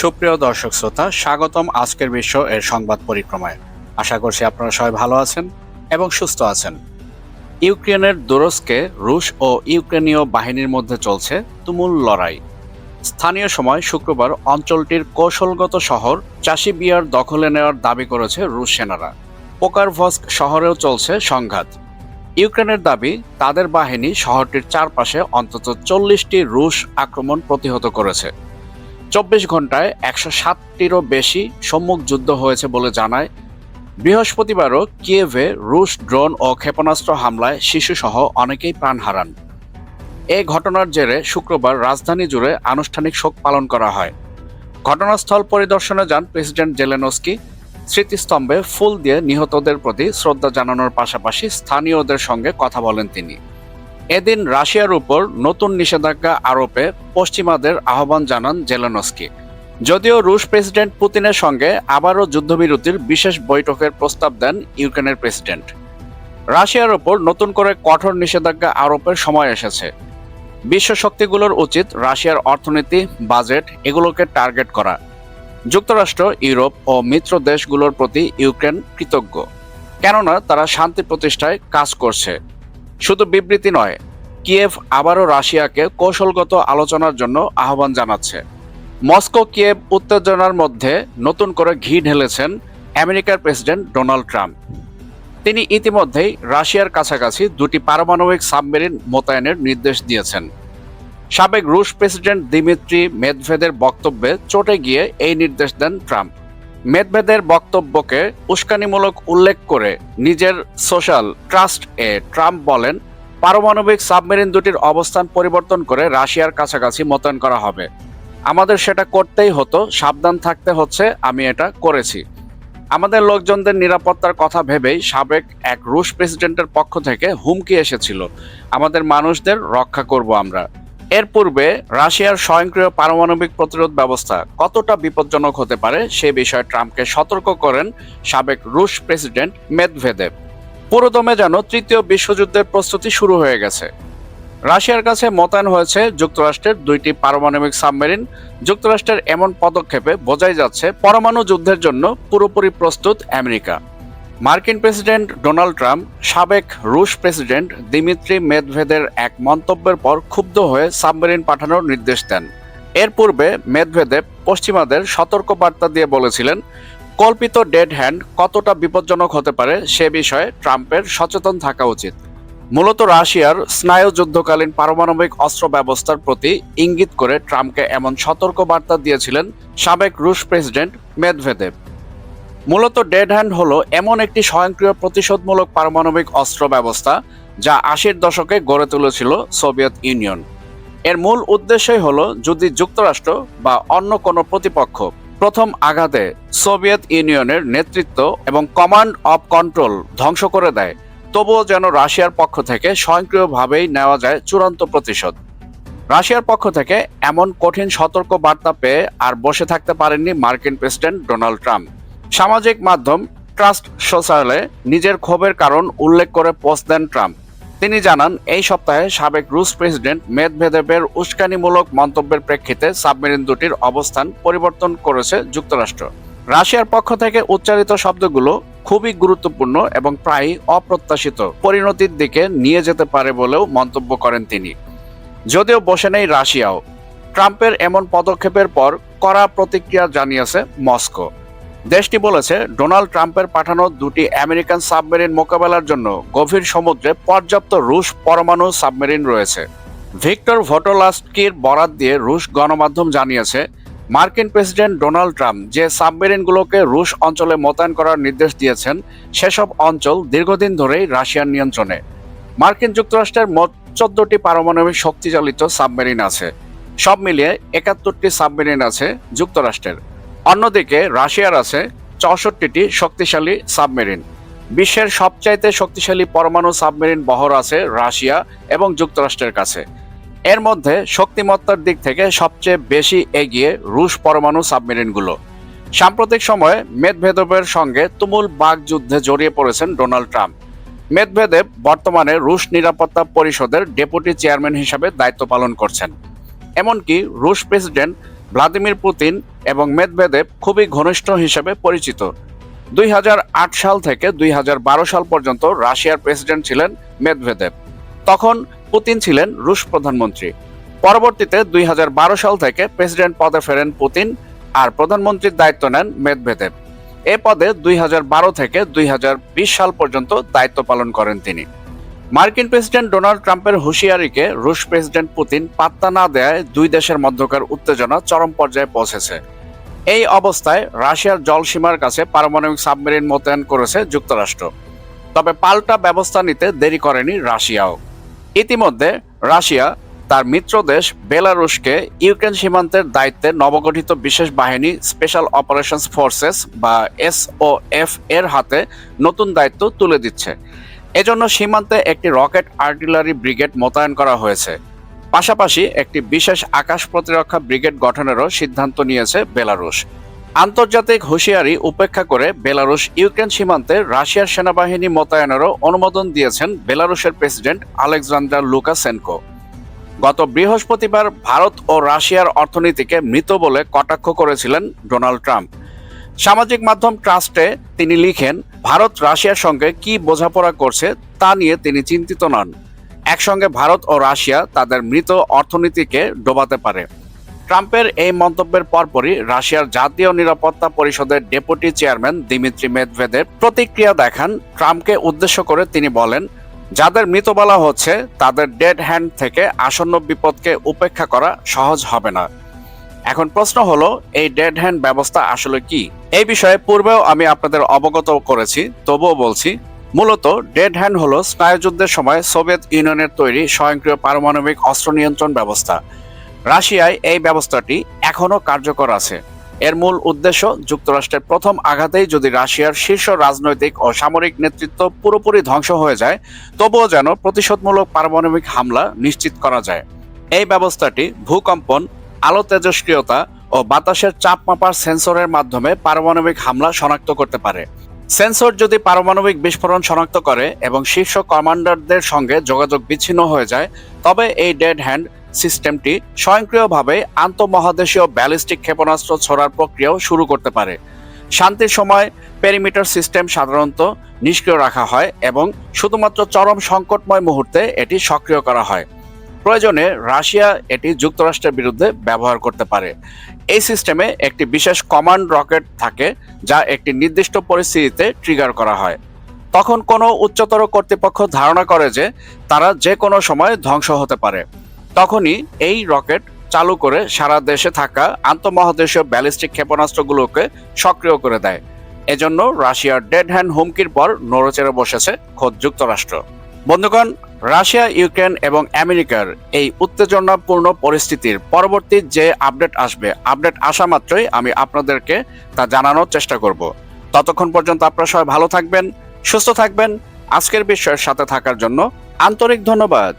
সুপ্রিয় দর্শক শ্রোতা, স্বাগতম আজকের বিশ্ব এর সংবাদ পরিক্রমায়। আশা করছি আপনারা সবাই ভালো আছেন এবং সুস্থ আছেন। ইউক্রেনের দুরস্কে রুশ ও ইউক্রেনীয় বাহিনীর মধ্যে চলছে তুমুল লড়াই। স্থানীয় সময় শুক্রবার অঞ্চলটির কৌশলগত শহর চাষি বিয়ার দখলে নেওয়ার দাবি করেছে রুশ সেনারা। পোকারভস্ক শহরেও চলছে সংঘাত। ইউক্রেনের দাবি, তাদের বাহিনী শহরটির চারপাশে অন্তত চল্লিশটি রুশ আক্রমণ প্রতিহত করেছে। চব্বিশ ঘন্টায় একশো সাতটিরও বেশি সম্মুখ যুদ্ধ হয়েছে বলে জানায়। বৃহস্পতিবারও কিয়েভে রুশ ড্রোন ও ক্ষেপণাস্ত্র হামলায় শিশুসহ অনেকেই প্রাণ হারান। এ ঘটনার জেরে শুক্রবার রাজধানী জুড়ে আনুষ্ঠানিক শোক পালন করা হয়। ঘটনাস্থল পরিদর্শনে যান প্রেসিডেন্ট জেলেনস্কি। স্মৃতিস্তম্ভে ফুল দিয়ে নিহতদের প্রতি শ্রদ্ধা জানানোর পাশাপাশি স্থানীয়দের সঙ্গে কথা বলেন তিনি। এদিন রাশিয়ার উপর নতুন নিষেধাজ্ঞা আরোপে পশ্চিমাদের আহ্বান জানান জেলেনস্কি। যদিও রুশ প্রেসিডেন্ট পুতিনের সঙ্গে আবারও যুদ্ধবিরতির বিশেষ বৈঠকের প্রস্তাব দেন ইউক্রেনের প্রেসিডেন্ট। রাশিয়ার ওপর নতুন করে কঠোর নিষেধাজ্ঞা আরোপের সময় এসেছে। বিশ্ব শক্তিগুলোর উচিত রাশিয়ার অর্থনীতি, বাজেট এগুলোকে টার্গেট করা। যুক্তরাষ্ট্র, ইউরোপ ও মিত্র দেশগুলোর প্রতি ইউক্রেন কৃতজ্ঞ। কেননা তারা শান্তি প্রতিষ্ঠায় কাজ করছে। শুধু বিবৃতি নয়, কিয়েভ আবারও রাশিয়াকে কৌশলগত আলোচনার জন্য আহ্বান জানাচ্ছে। মস্কো, কিয়েভ উত্তেজনার মধ্যে নতুন করে ঘি ঢেলেছেন আমেরিকার প্রেসিডেন্ট ডোনাল্ড ট্রাম্প। তিনি ইতিমধ্যেই রাশিয়ার কাছাকাছি দুটি পারমাণবিক সাবমেরিন মোতায়েনের নির্দেশ দিয়েছেন। সাবেক রুশ প্রেসিডেন্ট দিমিত্রি মেদভেদের বক্তব্যে চটে গিয়ে এই নির্দেশ দেন ট্রাম্প। মেদভেদের বক্তব্যকে উস্কানিমূলক উল্লেখ করে নিজের সোশ্যাল ট্রাস্ট এ ট্রাম্প বলেন, পারমাণবিক সাবমেরিন দুটির অবস্থান পরিবর্তন করে রাশিয়ার কাছাকাছি মোতায়েন করা হবে। আমাদের সেটা করতেই হতো, সাবধান থাকতে হচ্ছে, আমি এটা করেছি। আমাদের লোকজনদের নিরাপত্তার কথা ভেবেই সাবেক এক রুশ প্রেসিডেন্টের পক্ষ থেকে হুমকি এসেছিল। আমাদের মানুষদের রক্ষা করব আমরা। এর পূর্বে রাশিয়ার স্বয়ংক্রিয় পারমাণবিক প্রতিরোধ ব্যবস্থা কতটা বিপজ্জনক হতে পারে সে বিষয়ে ট্রাম্পকে সতর্ক করেন সাবেক রুশ প্রেসিডেন্ট মেদভেদেব পুরোদমে যেন তৃতীয় বিশ্বযুদ্ধের প্রস্তুতি শুরু হয়ে গেছে। রাশিয়ার কাছে মোতায়েন হয়েছে যুক্তরাষ্ট্রের দুইটি পারমাণবিক সাবমেরিন। যুক্তরাষ্ট্রের এমন পদক্ষেপে বোঝাই যাচ্ছে, পরমাণু যুদ্ধের জন্য পুরোপুরি প্রস্তুত আমেরিকা। মার্কিন প্রেসিডেন্ট ডোনাল্ড ট্রাম্প, সাবেক রুশ প্রেসিডেন্ট দিমিত্রি মেদভেদের এক মন্তব্যের পর ক্ষুব্ধ হয়ে সাবমেরিন পাঠানোর নির্দেশ দেন। এর পূর্বে মেদভেদেব পশ্চিমাদের সতর্ক বার্তা দিয়ে বলেছিলেন, কল্পিত ডেড হ্যান্ড কতটা বিপজ্জনক হতে পারে সে বিষয়ে ট্রাম্পের সচেতন থাকা উচিত। মূলত রাশিয়ার স্নায়ু যুদ্ধকালীন পারমাণবিক অস্ত্র ব্যবস্থার প্রতি ইঙ্গিত করে ট্রাম্পকে এমন সতর্ক বার্তা দিয়েছিলেন সাবেক রুশ প্রেসিডেন্ট মেদভেদেব। মূলত ডেড হ্যান্ড হলো এমন একটি স্বয়ংক্রিয় প্রতিশোধমূলক পারমাণবিক অস্ত্র ব্যবস্থা যা আশির দশকে গড়ে তুলেছিল সোভিয়েত ইউনিয়ন। এর মূল উদ্দেশ্যই হল যদি যুক্তরাষ্ট্র বা অন্য কোনো প্রতিপক্ষ প্রথম আঘাতে সোভিয়েত ইউনিয়নের নেতৃত্ব এবং কমান্ড অফ কন্ট্রোল ধ্বংস করে দেয়, তবুও যেন রাশিয়ার পক্ষ থেকে স্বয়ংক্রিয়ভাবেই নেওয়া যায় চূড়ান্ত প্রতিশোধ। রাশিয়ার পক্ষ থেকে এমন কঠিন সতর্ক বার্তা পেয়ে আর বসে থাকতে পারেননি মার্কিন প্রেসিডেন্ট ডোনাল্ড ট্রাম্প। সামাজিক মাধ্যম ট্রাস্ট সোশ্যালে নিজের ক্ষোভের কারণ উল্লেখ করে পোস্ট দেন ট্রাম্প। তিনি জানান, এই সপ্তাহে সাবেক রুশ প্রেসিডেন্ট মেদভেদেবের উস্কানিমূলক মন্তব্যের প্রেক্ষিতে সাবমেরিন দুটির অবস্থান পরিবর্তন করেছে যুক্তরাষ্ট্র। রাশিয়ার পক্ষ থেকে উচ্চারিত শব্দগুলো খুবই গুরুত্বপূর্ণ এবং প্রায়ই অপ্রত্যাশিত পরিণতির দিকে নিয়ে যেতে পারে বলেও মন্তব্য করেন তিনি। যদিও বসে নেই রাশিয়াও, ট্রাম্পের এমন পদক্ষেপের পর কড়া প্রতিক্রিয়া জানিয়েছে মস্কো। দেশটি বলেছে, ডোনাল্ড ট্রাম্পের পাঠানো দুটি আমেরিকান সাবমেরিন মোকাবেলার জন্য গভীর সমুদ্রে পর্যাপ্ত রুশ পরমাণু সাবমেরিন রয়েছে। ভিক্টর ভোটোলাস্কির বরাত দিয়ে রুশ গণমাধ্যম জানিয়েছে, মার্কিন প্রেসিডেন্ট ডোনাল্ড ট্রাম্প যে সাবমেরিনগুলোকে রুশ অঞ্চলে মোতায়েন করার নির্দেশ দিয়েছেন, সেসব অঞ্চল দীর্ঘদিন ধরেই রাশিয়ার নিয়ন্ত্রণে। মার্কিন যুক্তরাষ্ট্রের মোট চোদ্দটি পারমাণবিক শক্তিচালিত সাবমেরিন আছে। সব মিলিয়ে একাত্তরটি সাবমেরিন আছে যুক্তরাষ্ট্রের। অন্যদিকে রাশিয়ার আছে চৌষট্টিটি শক্তিশালী সাবমেরিন। বিশ্বের সবচাইতে শক্তিশালী পরমাণু সাবমেরিন বহর আছে রাশিয়া এবং যুক্তরাষ্ট্রের কাছে। এর মধ্যে শক্তিমত্তার দিক থেকে সবচেয়ে বেশি এগিয়ে রুশ পরমাণু সাবমেরিনগুলো। সাম্প্রতিক সময়ে মেদভেদবের সঙ্গে তুমুল বাগযুদ্ধে জড়িয়ে পড়েছেন ডোনাল্ড ট্রাম্প। মেদভেদেব বর্তমানে রুশ নিরাপত্তা পরিষদের ডেপুটি চেয়ারম্যান হিসাবে দায়িত্ব পালন করছেন। এমনকি রুশ প্রেসিডেন্ট ভ্লাদিমির পুতিন এবং মেদভেদেব খুবই ঘনিষ্ঠ হিসেবে পরিচিত। দুই হাজার আট সাল থেকে দুই হাজার বারো সাল পর্যন্ত রাশিয়ার প্রেসিডেন্ট ছিলেন মেদভেদেব তখন পুতিন ছিলেন রুশ প্রধানমন্ত্রী। পরবর্তীতে দুই হাজার বারো সাল থেকে প্রেসিডেন্ট পদে ফেরেন পুতিন আর প্রধানমন্ত্রীর দায়িত্ব নেন মেদভেদেব এ পদে দুই হাজার বারো থেকে দুই হাজার বিশ সাল পর্যন্ত দায়িত্ব পালন করেন তিনি। মার্কিন প্রেসিডেন্ট ডোনাল্ড ট্রাম্পের হুঁশিয়ারিকে রুশ প্রেসিডেন্ট পুতিন পাত্তা না দেয় দুই দেশের মধ্যকার উত্তেজনা চরম পর্যায়ে পৌঁছেছে। এই অবস্থায় রাশিয়ার জলসীমার কাছে পারমাণবিক সাবমেরিন মোতায়েন করেছে যুক্তরাষ্ট্র। তবে পাল্টা ব্যবস্থা নিতে দেরি করেনি রাশিয়াও। ইতিমধ্যে রাশিয়া তার মিত্র দেশ বেলারুশকে ইউক্রেন সীমান্তের দায়িত্বে নবগঠিত বিশেষ বাহিনী স্পেশাল অপারেশনস ফোর্সেস বা এসওএফ এর হাতে নতুন দায়িত্ব তুলে দিচ্ছে। এজন্য সীমান্তে একটি রকেট আর্টিলারি ব্রিগেড মোতায়েন করা হয়েছে। পাশাপাশি একটি বিশেষ আকাশ প্রতিরক্ষা ব্রিগেড গঠনেরও সিদ্ধান্ত নিয়েছে বেলারুশ। আন্তর্জাতিক হুঁশিয়ারি উপেক্ষা করে বেলারুশ ইউক্রেন সীমান্তে রাশিয়ার সেনাবাহিনী মোতায়েনেরও অনুমোদন দিয়েছেন বেলারুশের প্রেসিডেন্ট আলেকজান্ডার লুকাসেনকো। গত বৃহস্পতিবার ভারত ও রাশিয়ার অর্থনীতিকে মৃত বলে কটাক্ষ করেছিলেন ডোনাল্ড ট্রাম্প। সামাজিক মাধ্যম ট্রাস্টে তিনি লিখেন, ভারত রাশিয়ার সঙ্গে কি বোঝাপড়া করছে তা নিয়ে তিনি চিন্তিত নন। একসঙ্গে ভারত ও রাশিয়া তাদের মৃত অর্থনীতিকে ডোবাতে পারে। ট্রাম্পের এই মন্তব্যের পরপরই রাশিয়ার জাতীয় নিরাপত্তা পরিষদের ডেপুটি চেয়ারম্যান দিমিত্রি মেদভেদের প্রতিক্রিয়া দেখান ট্রাম্পকে উদ্দেশ্য করে তিনি বলেন, যাদের মৃত বলা হচ্ছে তাদের ডেড হ্যান্ড থেকে আসন্ন বিপদকে উপেক্ষা করা সহজ হবে না। এখন প্রশ্ন হলো, এই ডেড হ্যান্ড ব্যবস্থা আসলে কি? এই বিষয়ে পূর্বেও আমি আপনাদের অবগত করেছি, তবুও বলছি, মূলত ডেড হ্যান্ড হলো স্নায়ুযুদ্ধের সময় সোভিয়েত ইউনিয়নের তৈরি স্বয়ংক্রিয় পারমাণবিক অস্ত্র নিয়ন্ত্রণ ব্যবস্থা। রাশিয়ায় এই ব্যবস্থাটি এখনও কার্যকর আছে। এর মূল উদ্দেশ্য যুক্তরাষ্ট্রের প্রথম আঘাতেই যদি রাশিয়ার শীর্ষ রাজনৈতিক ও সামরিক নেতৃত্ব পুরোপুরি ধ্বংস হয়ে যায়, তবুও যেন প্রতিশোধমূলক পারমাণবিক হামলা নিশ্চিত করা যায়। এই ব্যবস্থাটি ভূকম্পন আলো তেজস্ক্রিয়তা ও বাতাসের চাপ মাপার সেন্সরের মাধ্যমে পারমাণবিক হামলা শনাক্ত করতে পারে। সেন্সর যদি পারমাণবিক বিস্ফোরণ শনাক্ত করে এবং শীর্ষ কমান্ডারদের সঙ্গে যোগাযোগ বিচ্ছিন্ন হয়ে যায়, তবে এই ডেড হ্যান্ড সিস্টেমটি স্বয়ংক্রিয়ভাবে আন্তঃমহাদেশীয় ব্যালিস্টিক ক্ষেপণাস্ত্র ছোড়ার প্রক্রিয়াও শুরু করতে পারে। শান্তির সময় পেরিমিটার সিস্টেম সাধারণত নিষ্ক্রিয় রাখা হয় এবং শুধুমাত্র চরম সংকটময় মুহূর্তে এটি সক্রিয় করা হয়। প্রয়োজনে রাশিয়া এটি যুক্তরাষ্ট্রের বিরুদ্ধে ব্যবহার করতে পারে। এই সিস্টেমে একটি বিশেষ কমান্ড রকেট থাকে, যা একটি নির্দিষ্ট পরিস্থিতিতে ট্রিগার করা হয়। তখন কোনো উচ্চতর কর্তৃপক্ষ ধারণা করে যে তারা যে কোনো সময় ধ্বংস হতে পারে। তখনই এই রকেট চালু করে সারা দেশে থাকা আন্তঃমহাদেশীয় ব্যালিস্টিক ক্ষেপণাস্ত্রগুলোকে সক্রিয় করে দেয়। এজন্য রাশিয়ার ডেড হ্যান্ড হুমকির পর নড়েচড়ে বসেছে খোদ যুক্তরাষ্ট্র। বন্ধুগণ রাশিয়া, ইউক্রেন এবং আমেরিকার এই উত্তেজনাপূর্ণ পরিস্থিতির পরবর্তী যে আপডেট আসবে, আপডেট আসা মাত্রই আমি আপনাদেরকে তা জানানোর চেষ্টা করব। ততক্ষণ পর্যন্ত আপনারা সবাই ভালো থাকবেন, সুস্থ থাকবেন। আজকের বিষয়ের সাথে থাকার জন্য আন্তরিক ধন্যবাদ।